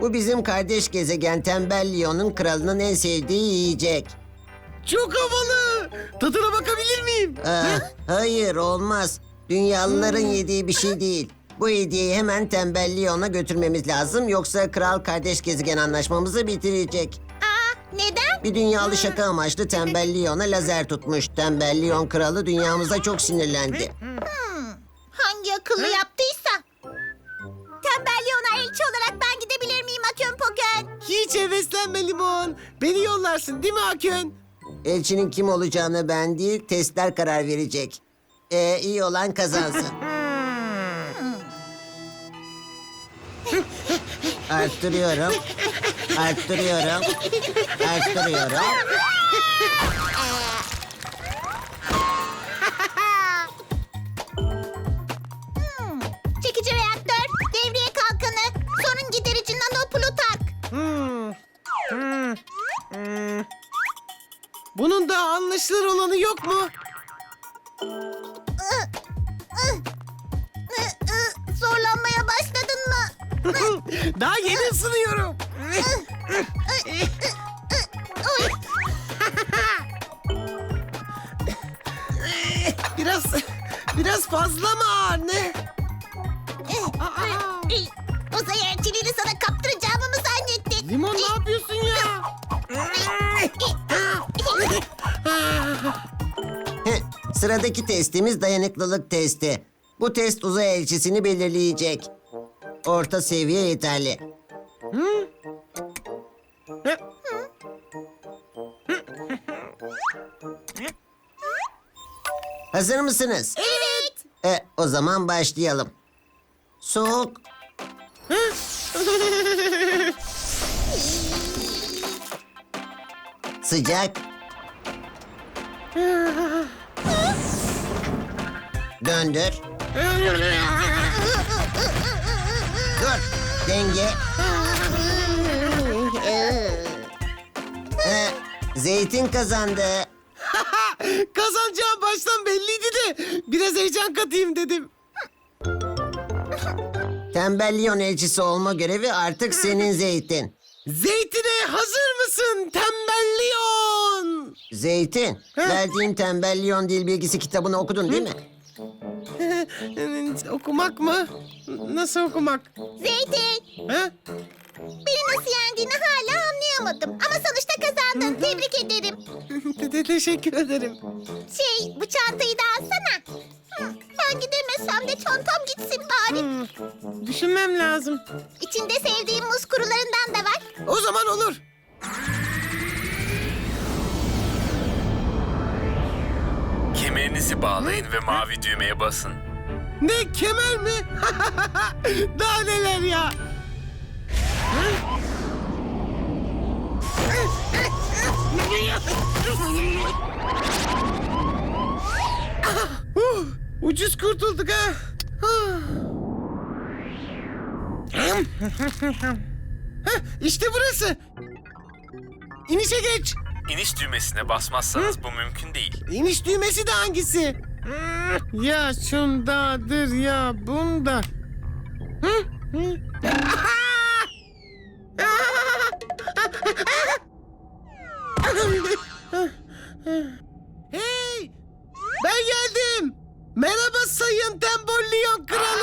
Bu bizim kardeş gezegen Tembel Lyon'un kralının en sevdiği yiyecek. Çok havalı. Tadına bakabilir miyim? Ah, hayır olmaz. Dünyalıların yediği bir şey değil. Bu hediyeyi hemen Tembel Lyon'a götürmemiz lazım yoksa kral kardeş gezegen anlaşmamızı bitirecek. Aa, neden? Bir dünyalı şaka amaçlı Tembel Lyon'a lazer tutmuş. Tembel Lyon kralı dünyamıza çok sinirlendi. Hangi akıllı yaptıysa. Tembel Leon'a elçi olarak ben Akön Pokön? Hiç heveslenme Limon. Beni yollarsın değil mi Akön? Elçinin kim olacağını ben değil, testler karar verecek. Ee, iyi olan kazansın. Arttırıyorum. Arttırıyorum. Arttırıyorum. Anlaşılır olanı yok mu? Zorlanmaya başladın mı? Daha yeni ısınıyorum. Biraz biraz fazla mı ağır ne? ih, Aa! ih. Uzay elçiliğini sana kaptıracağımı mı zannettin? Limon ne yapıyorsun Sıradaki testimiz dayanıklılık testi. Bu test uzay elçisini belirleyecek. Orta seviye yeterli. Hazır mısınız? Evet. E, o zaman başlayalım. Soğuk. Sıcak. Döndür. Dur. Denge. E, zeytin kazandı. Kazanacağım baştan belliydi de biraz heyecan katayım dedim. Tembel Lyon elçisi olma görevi artık senin Zeytin. Zeytine hazır mısın tembelliyon? Zeytin, verdiğim Tembel Lyon dil bilgisi kitabını okudun değil mi? Okumak mı? Nasıl okumak? Zeytin, Ha? beni nasıl yendiğini hala anlayamadım. Ama sonuçta kazandın. Tebrik ederim. Te- te- Teşekkür ederim. Şey, bu çantayı da alsana. Hı, Ben gidemesem de çantam gitsin bari. Hmm, Düşünmem lazım. İçinde sevdiğim muz kurularından da var. O zaman olur. Kemerinizi bağlayın ve mavi düğmeye basın. Ne kemer mi? Daha neler ya? Ucuz kurtulduk ha. Heh, İşte burası. İnişe geç. İniş düğmesine basmazsanız bu mümkün değil. İniş düğmesi de hangisi? Ya şundadır ya bunda. Hı? Hı? Hey! Ben geldim. Merhaba Sayın Tembollion Kralı.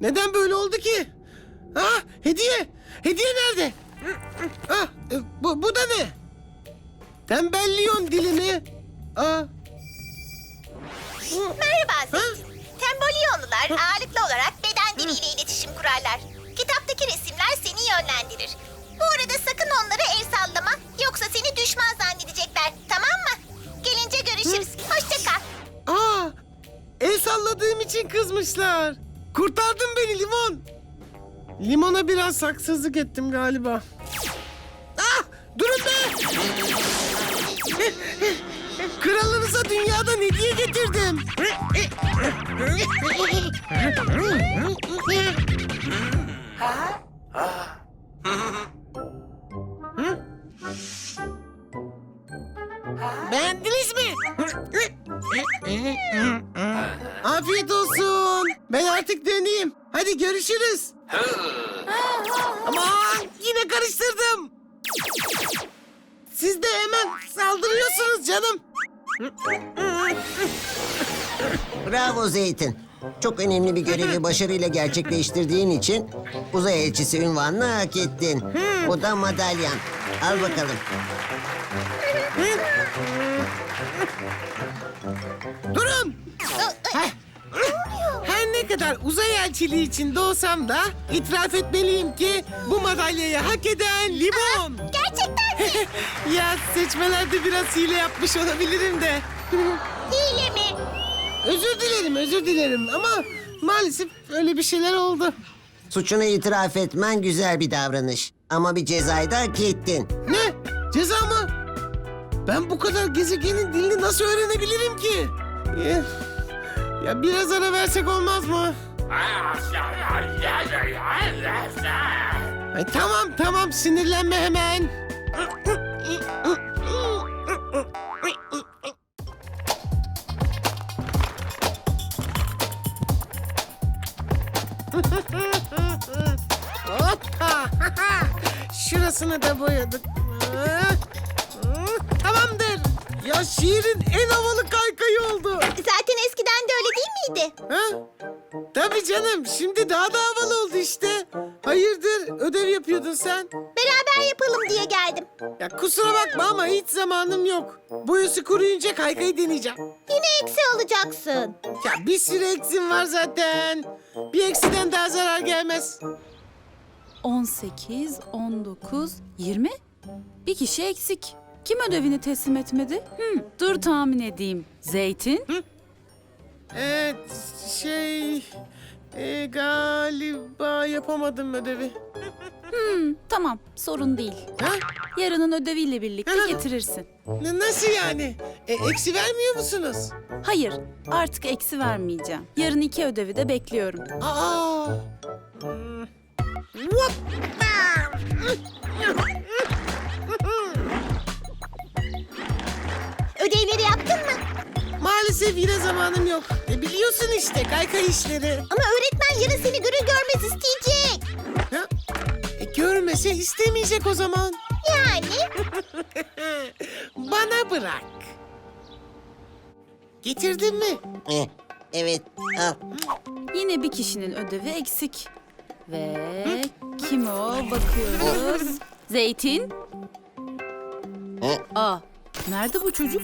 Neden böyle oldu ki? Ah, hediye. Hediye nerede? Ah, bu, bu da ne? Tembelliyon dilimi. Ah, Merhaba Zeytin. Temboliyonlular ağırlıklı olarak beden diliyle iletişim kurarlar. Kitaptaki resimler seni yönlendirir. Bu arada sakın onlara el sallama yoksa seni düşman zannedecekler. Tamam mı? Gelince görüşürüz. Hoşça kal. Aa, el salladığım için kızmışlar. Kurtardın beni limon. Limona biraz haksızlık ettim galiba. Ah, durun be. Kralınıza dünyadan hediye getirdim. Beğendiniz mi? Afiyet olsun. Ben artık döneyim. Hadi görüşürüz. Aman yine karıştırdım. Siz de hemen saldırıyorsunuz canım. Bravo Zeytin. Çok önemli bir görevi başarıyla gerçekleştirdiğin için uzay elçisi ünvanını hak ettin. Bu da madalyan. Al bakalım. Durun. Heh. Her ne kadar uzay elçiliği içinde olsam da itiraf etmeliyim ki bu madalyayı hak eden limon. Mi? Ya seçmelerde biraz hile yapmış olabilirim de. Hile mi? Özür dilerim, özür dilerim ama maalesef öyle bir şeyler oldu. Suçunu itiraf etmen güzel bir davranış. Ama bir cezayı da hak ettin. Ne? Ceza mı? Ben bu kadar gezegenin dilini nasıl öğrenebilirim ki? Eh, Ya biraz ara versek olmaz mı? Ay, tamam tamam sinirlenme hemen. Hoppa! Şurasını da boyadık. Tamamdır. Ya şiirin en havalı kaykayı oldu. Zaten eskiden de öyle değil miydi? Ha? Tabii canım. Şimdi daha da havalı oldu işte. Hayırdır? Ödev yapıyordun sen. Beraber yapalım diye geldim. Ya kusura bakma ama hiç zamanım yok. Boyası kuruyunca kaykayı deneyeceğim. Yine eksi alacaksın. Ya bir sürü eksim var zaten. Bir eksiden daha zarar gelmez. 18, 19, 20. Bir kişi eksik. Kim ödevini teslim etmedi? Hmm, dur tahmin edeyim. Zeytin? Evet şey... e, galiba yapamadım ödevi. Hmm, tamam, sorun değil. Ha? Yarının ödeviyle birlikte Hı. getirirsin. N- nasıl yani? E, eksi vermiyor musunuz? Hayır, artık eksi vermeyeceğim. Yarın iki ödevi de bekliyorum. Aa. Hmm. Ödevleri yaptın mı? Maalesef yine zamanım yok. E, biliyorsun işte kaykay işleri. Ama öğretmen yarın seni görür görmez isteyecek. Ha? E, görmese istemeyecek o zaman. Yani? Bana bırak. Getirdin mi? Eh, evet, al. Yine bir kişinin ödevi eksik. Ve kim o? Bakıyoruz. Zeytin? Eh, Aa, nerede bu çocuk?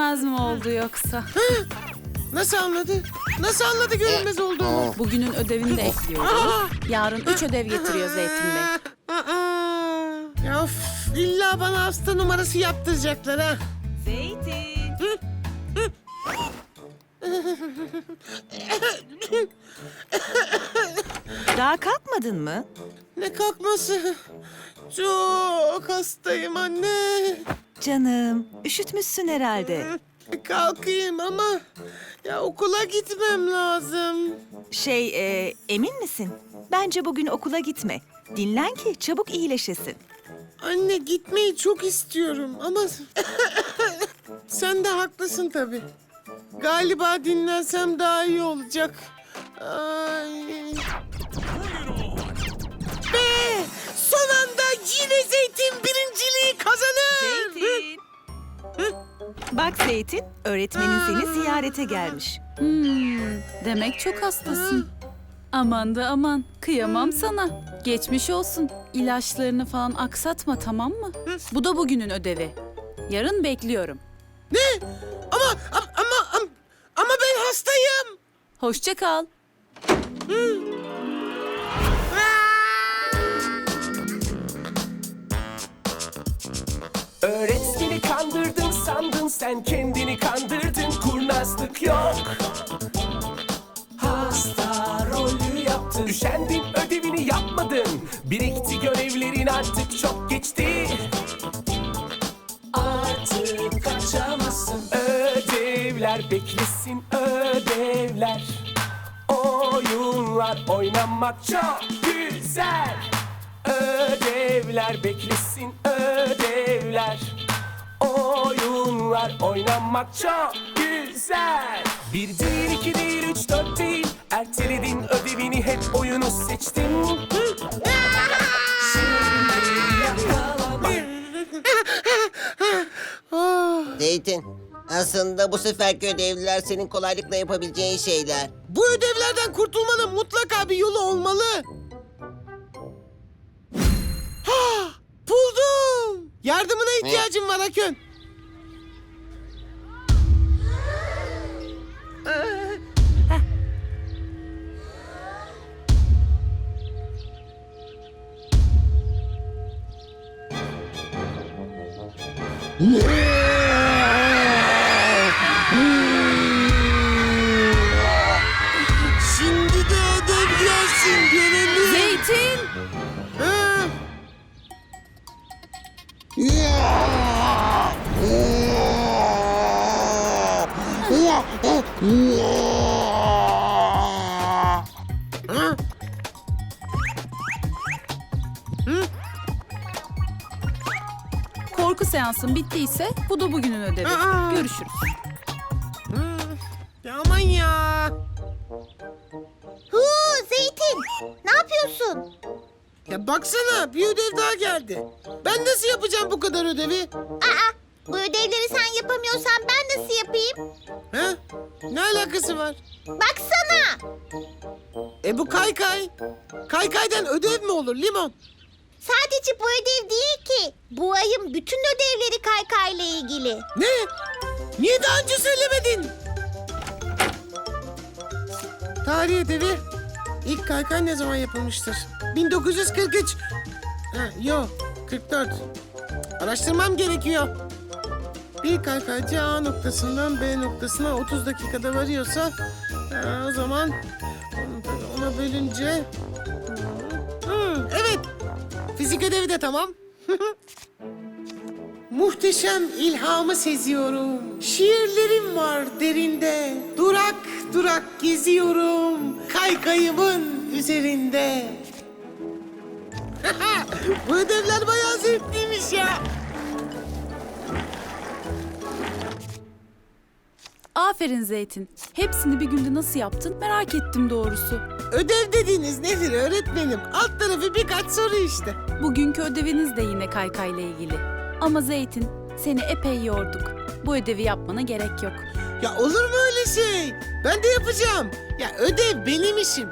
Görünmez mi oldu yoksa? Nasıl anladı? Nasıl anladı görünmez olduğumu? Bugünün ödevini de ekliyoruz. Yarın üç ödev getiriyor Zeytin Bey. Aa, ya of, illa bana hasta numarası yaptıracaklar ha. Zeytin. Daha kalkmadın mı? Ne kalkması? Çok hastayım anne. Canım, üşütmüşsün herhalde. Kalkayım ama ya okula gitmem lazım. Şey, e, emin misin? Bence bugün okula gitme. Dinlen ki çabuk iyileşesin. Anne gitmeyi çok istiyorum ama sen de haklısın tabii. Galiba dinlensem daha iyi olacak. Ay. Be! Son anda yine Zeytin birinciliği kazanır. Bak Zeytin, öğretmenin seni ziyarete gelmiş. Hmm, demek çok hastasın. Aman da aman, kıyamam sana. Geçmiş olsun. İlaçlarını falan aksatma tamam mı? Bu da bugünün ödevi. Yarın bekliyorum. Ne? Ama ama ama ama ben hastayım. Hoşça kal. Öğretmeni kandırdın sandın sen kendini kandırdın. Kurnazlık yok. Hasta rolü yaptın. Üşendin ödevini yapmadın. Birikti görevlerin artık çok geçti. Çalışamazsın Ödevler beklesin ödevler. Oyunlar oynamak çok güzel. Ödevler beklesin ödevler Oyunlar oynamak çok güzel Bir değil iki değil üç dört değil Erteledin ödevini hep oyunu seçtin Zeytin, aslında bu seferki ödevler senin kolaylıkla yapabileceğin şeyler. Bu ödevlerden kurtulmanın mutlaka bir yolu olmalı. Yardımına ihtiyacım var Akön. Şimdi Korku seansın bittiyse bu da bugünün ödevi. Aa! Görüşürüz. Ya aman ya. Huu Zeytin ne yapıyorsun? Ya baksana bir ödev daha geldi. Ben nasıl yapacağım bu kadar ödevi? Aa bu ödevleri sen yapamıyorsan ben nasıl yapayım? Ne alakası var? Baksana. E bu kaykay. Kaykaydan ödev mi olur limon? Sadece bu ödev değil ki. Bu ayın bütün ödevleri kaykayla ilgili. Ne? Niye daha önce söylemedin? Tarih ödevi. İlk kaykay ne zaman yapılmıştır? 1943. Ha, yok, 44. Araştırmam gerekiyor. Bir kaykaycı A noktasından B noktasına 30 dakikada varıyorsa ha, o zaman ona bölünce evet. Fizik ödevi de tamam. Muhteşem ilhamı seziyorum. Şiirlerim var derinde. Durak durak geziyorum. Kaykayımın üzerinde. Bu ödevler bayağı zevkliymiş ya. Aferin Zeytin. Hepsini bir günde nasıl yaptın merak ettim doğrusu. Ödev dediğiniz nedir öğretmenim? Alt tarafı birkaç soru işte. Bugünkü ödeviniz de yine kaykayla ilgili. Ama Zeytin seni epey yorduk. Bu ödevi yapmana gerek yok. Ya olur mu öyle şey? Ben de yapacağım. Ya ödev benim işim.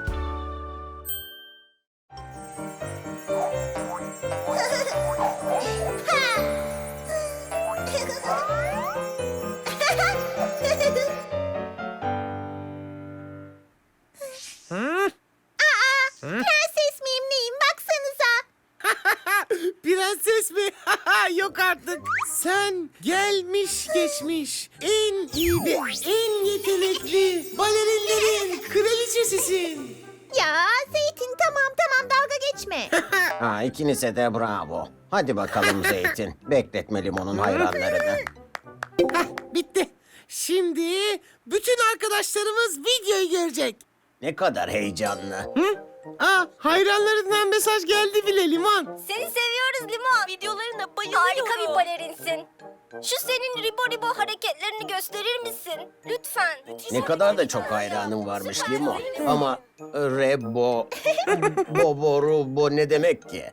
Gelmiş en iyi ve en yetenekli balerinlerin kraliçesisin. Ya Zeytin tamam tamam dalga geçme. Ha ikinize de bravo. Hadi bakalım Zeytin. Bekletme limonun hayranlarını. Hah, bitti. Şimdi bütün arkadaşlarımız videoyu görecek. Ne kadar heyecanlı. Hı? Aa, hayranlarından mesaj geldi bile Limon. Seni seviyoruz Limon. Videolarına bayılıyorum. Harika bir balerinsin. Şu senin ribo ribo hareketlerini gösterir misin? Lütfen. Ne kadar da çok hayranım varmış Limon. Ama rebo, bobo, rubo ne demek ki?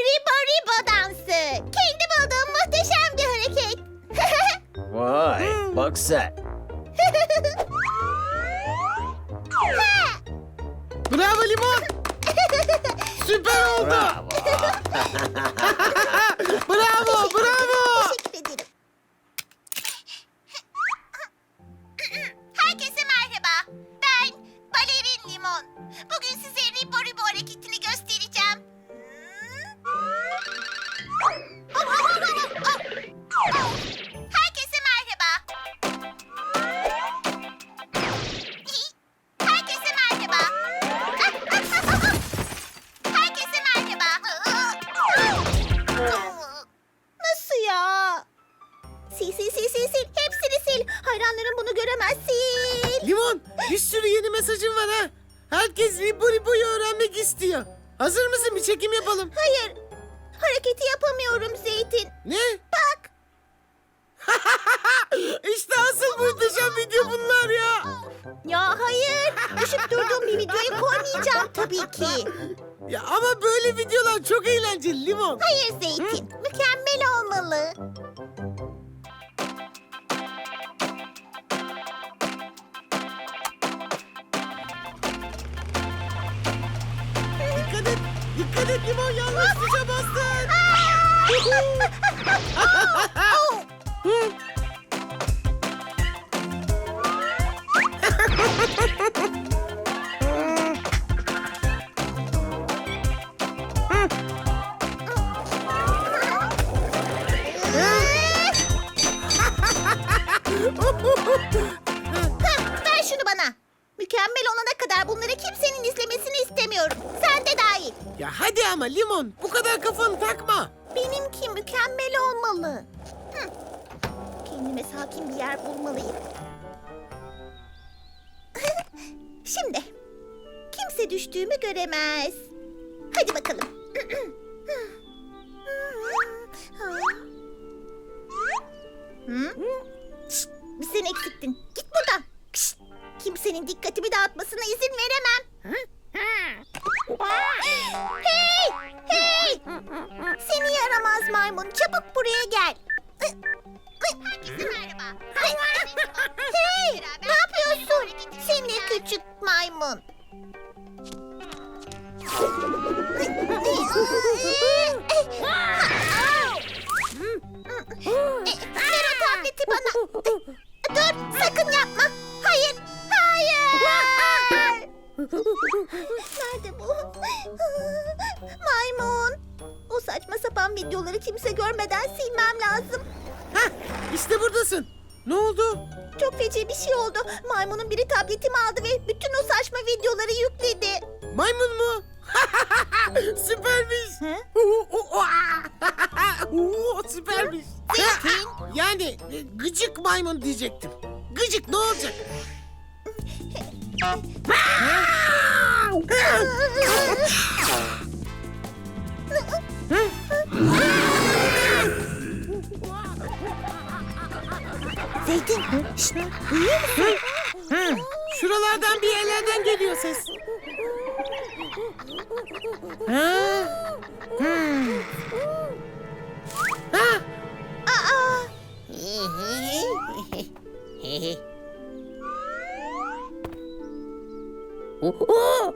Ribo Ribo dansı. Kendi bulduğum muhteşem bir hareket. Vay bak sen. Bravo Limon. Süper oldu. Bravo, Bunu göremezsin. Limon bir sürü yeni mesajım var ha. Herkes Ribo Ribo'yu öğrenmek istiyor. Hazır mısın bir çekim yapalım? Hayır. Hareketi yapamıyorum Zeytin. Ne? Bak. işte asıl muhteşem video bunlar ya. Ya hayır. Düşüp durduğum bir videoyu koymayacağım tabii ki. Ya ama böyle videolar çok eğlenceli Limon. Hayır Zeytin. Mükemmel olmalı. Limon yanlış tuşa bastın. mükemmel olmalı. Hı. Kendime sakin bir yer bulmalıyım. Şimdi kimse düştüğümü göremez. Hadi bakalım. Hı? Şşt, bir sen eksiktin. Git buradan. Şşt, kimsenin dikkatimi dağıtmasına izin veremem. Hey! Hey! Seni yaramaz maymun. Çabuk buraya gel. Hey! Ne yapıyorsun? Seni küçük maymun. Ver tableti bana. Dur sakın yapma. Hayır. Hayır. Nerede bu? Maymun. O saçma sapan videoları kimse görmeden silmem lazım. Hah işte buradasın. Ne oldu? Çok feci bir şey oldu. Maymunun biri tabletimi aldı ve bütün o saçma videoları yükledi. Maymun mu? Süpermiş. Hı? Süpermiş. Zeytin. Yani e, gıcık maymun diyecektim. Gıcık ne olacak? Zeytin. Şşt, duyuyor musun? Hı, Şuralardan bir yerlerden geliyor ses. Ha? Hı. Ha? Aa. Aa.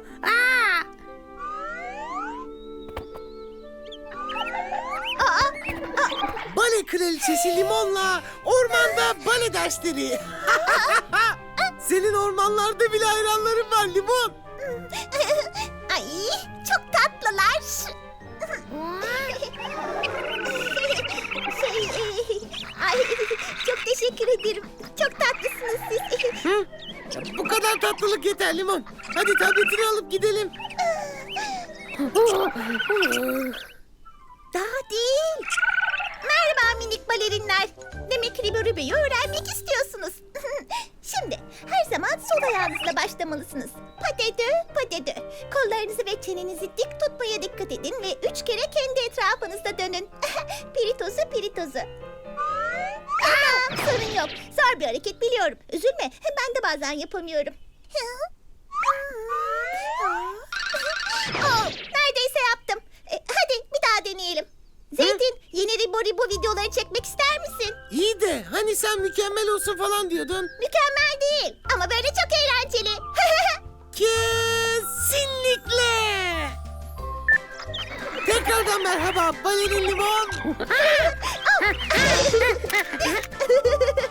Bale kraliçesi Limon'la ormanda bale dersleri. Senin ormanlarda bile hayranların var Limon. Ay çok tatlılar. şey, ay çok teşekkür ederim. Çok tatlısınız siz. Hı? Bu kadar tatlılık yeter Limon. Hadi tabletini alıp gidelim. Daha değil. Merhaba minik balerinler. Demek Ribo Ribo'yu öğrenmek istiyorsunuz. Şimdi her zaman sol ayağınızla başlamalısınız. Patedö, patedö. Kollarınızı ve çenenizi dik tutmaya dikkat edin ve üç kere kendi etrafınızda dönün. piritozu, piritozu. Tamam, sorun yok. Zor bir hareket biliyorum. Üzülme, ben de bazen yapamıyorum. Oh, neredeyse yaptım. E, hadi bir daha deneyelim. Zeytin, yeni Ribo Ribo videoları çekmek ister misin? İyi de hani sen mükemmel olsun falan diyordun. Mükemmel değil ama böyle çok eğlenceli. Kesinlikle. Tekrardan merhaba balerin Limon.